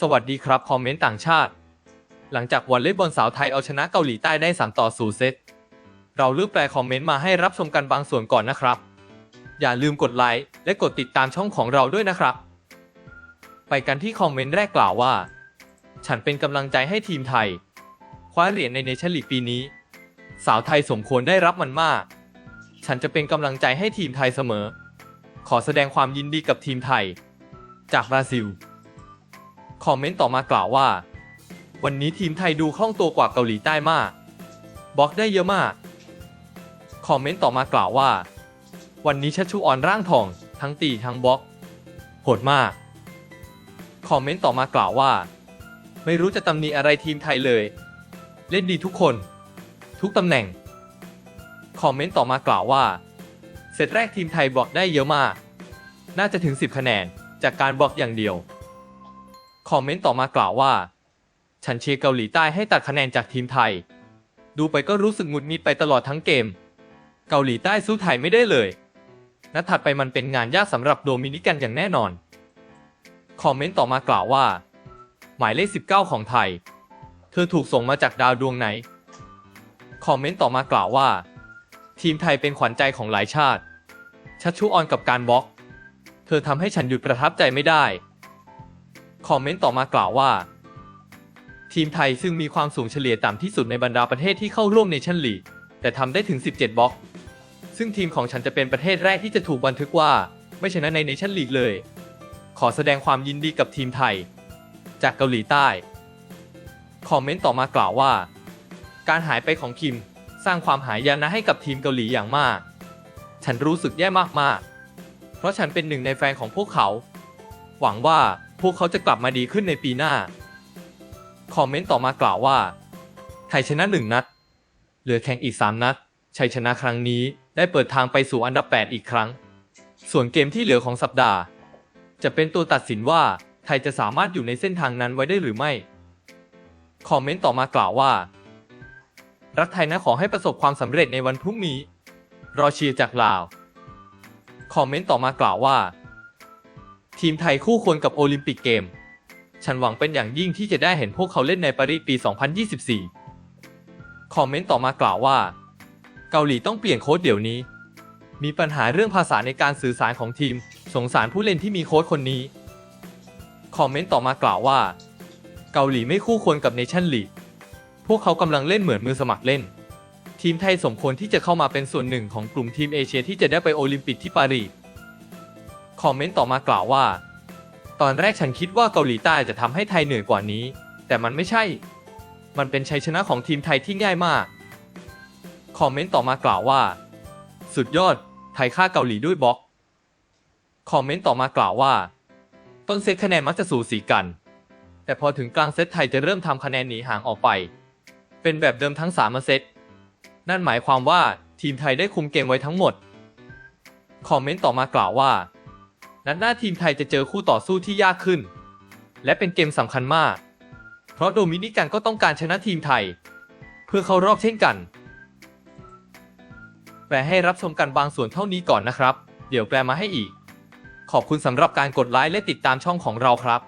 สวัสดีครับ คอมเมนต์ต่างชาติ หลังจากวอลเลย์บอลสาวไทยเอาชนะเกาหลีใต้ได้ 3 ต่อ0เซต เราเลือกแปลคอมเมนต์มาให้รับชมกันบางส่วนก่อนนะครับ อย่าลืมกดไลค์และกดติดตามช่องของเราด้วยนะครับ ไปกันที่คอมเมนต์แรกกล่าวว่า ฉันเป็นกำลังใจให้ทีมไทย คว้าเหรียญในเนชั่นลีกปีนี้ สาวไทยสมควรได้รับมันมาก ฉันจะเป็นกำลังใจให้ทีมไทยเสมอ ขอแสดงความยินดีกับทีมไทย จากบราซิล คอมเมนต์ต่อมากล่าวว่า วันนี้ทีมไทยดูคล่องตัวกว่าเกาหลีใต้มากบล็อกได้เยอะมาก คอมเมนต์ต่อมากล่าวว่า วันนี้ชัชชูออนร่างทอง ทั้งตีทั้งบล็อกโหดมาก คอมเมนต์ต่อมากล่าวว่า ไม่รู้จะตำหนิอะไรทีมไทยเลย เล่นดีทุกคน ทุกตำแหน่ง คอมเมนต์ต่อมากล่าวว่าเซตแรกทีมไทยบล็อกได้เยอะมาก น่าจะถึง 10 คะแนนจากการบล็อกอย่างเดียว คอมเมนต์ต่อมากล่าวว่า ฉันเชียร์เกาหลีใต้ให้ตัดคะแนนจากทีมไทย ดูไปก็รู้สึกหงุดหงิดไปตลอดทั้งเกม เกาหลีใต้สู้ไทยไม่ได้เลยนัดถัดไปมันเป็นงานยากสำหรับโดมินิกันอย่างแน่นอน คอมเมนต์ต่อมากล่าวว่า หมายเลข 19 ของไทย เธอถูกส่งมาจากดาวดวงไหน คอมเมนต์ต่อมากล่าวว่า ทีมไทยเป็นขวัญใจของหลายชาติ ชัดชูออนกับการบล็อก เธอทำให้ฉันหยุดประทับใจไม่ได้ คอมเมนต์ต่อมากล่าวว่า ทีมไทยซึ่งมีความสูงเฉลี่ยต่ำที่สุดในบรรดาประเทศที่เข้าร่วมเนชั่นลีกแต่ทำได้ถึง 17 บล็อก ซึ่งทีมของฉันจะเป็นประเทศแรกที่จะถูกบันทึกว่า ไม่ชนะในเนชั่นลีกเลย ขอแสดงความยินดีกับทีมไทย จากเกาหลีใต้ คอมเมนต์ต่อมากล่าวว่า การหายไปของคิมสร้างความหายนะให้กับทีมเกาหลีอย่างมาก ฉันรู้สึกแย่มากๆ เพราะฉันเป็นหนึ่งในแฟนของพวกเขา หวังว่า พวกเขาจะกลับมาดีขึ้นในปีหน้า คอมเมนต์ต่อมากล่าวว่า ไทยชนะหนึ่งนัด เหลือแข่งอีก 3 นัด ชัยชนะครั้งนี้ได้เปิดทางไปสู่อันดับ 8 อีกครั้ง ส่วนเกมที่เหลือของสัปดาห์ จะเป็นตัวตัดสินว่าไทยจะสามารถอยู่ในเส้นทางนั้นไว้ได้หรือไม่ คอมเมนต์ต่อมากล่าวว่า รักไทยนะขอให้ประสบความสำเร็จในวันพรุ่งนี้ รอเชียร์จากลาว คอมเมนต์ต่อมากล่าวว่า ทีมไทยคู่ควรกับโอลิมปิกเกม ฉันหวังเป็นอย่างยิ่งที่จะได้เห็นพวกเขาเล่นในปารีสปี 2024 คอมเมนต์ต่อมากล่าวว่า เกาหลีต้องเปลี่ยนโค้ชเดี๋ยวนี้ มีปัญหาเรื่องภาษาในการสื่อสารของทีม สงสารผู้เล่นที่มีโค้ชคนนี้ คอมเมนต์ต่อมากล่าวว่า เกาหลีไม่คู่ควรกับเนชั่นลีก พวกเขากำลังเล่นเหมือนมือสมัครเล่น ทีมไทยสมควรที่จะเข้ามาเป็นส่วนหนึ่งของกลุ่มทีมเอเชียที่จะได้ไปโอลิมปิกที่ปารีส คอมเมนต์ต่อมากล่าวว่า ตอนแรกฉันคิดว่าเกาหลีใต้จะทำให้ไทยเหนื่อยกว่านี้ แต่มันไม่ใช่ มันเป็นชัยชนะของทีมไทยที่ง่ายมาก คอมเมนต์ต่อมากล่าวว่า สุดยอด ไทยฆ่าเกาหลีด้วยบล็อก คอมเมนต์ต่อมากล่าวว่า ต้นเซตคะแนนมักจะสูสีกัน แต่พอถึงกลางเซตไทยจะเริ่มทำคะแนนหนีห่างออกไป เป็นแบบเดิมทั้ง3มเซต นั่นหมายความว่าทีมไทยได้คุมเกมไว้ทั้งหมด คอมเมนต์ต่อมากล่าวว่า นัดหน้าทีมไทยจะเจอคู่ต่อสู้ที่ยากขึ้น และเป็นเกมสำคัญมาก เพราะโดมินิกันก็ต้องการชนะทีมไทย เพื่อเข้ารอบเช่นกัน แปลให้รับชมกันบางส่วนเท่านี้ก่อนนะครับ เดี๋ยวแปลมาให้อีก ขอบคุณสำหรับการกดไลค์และติดตามช่องของเราครับ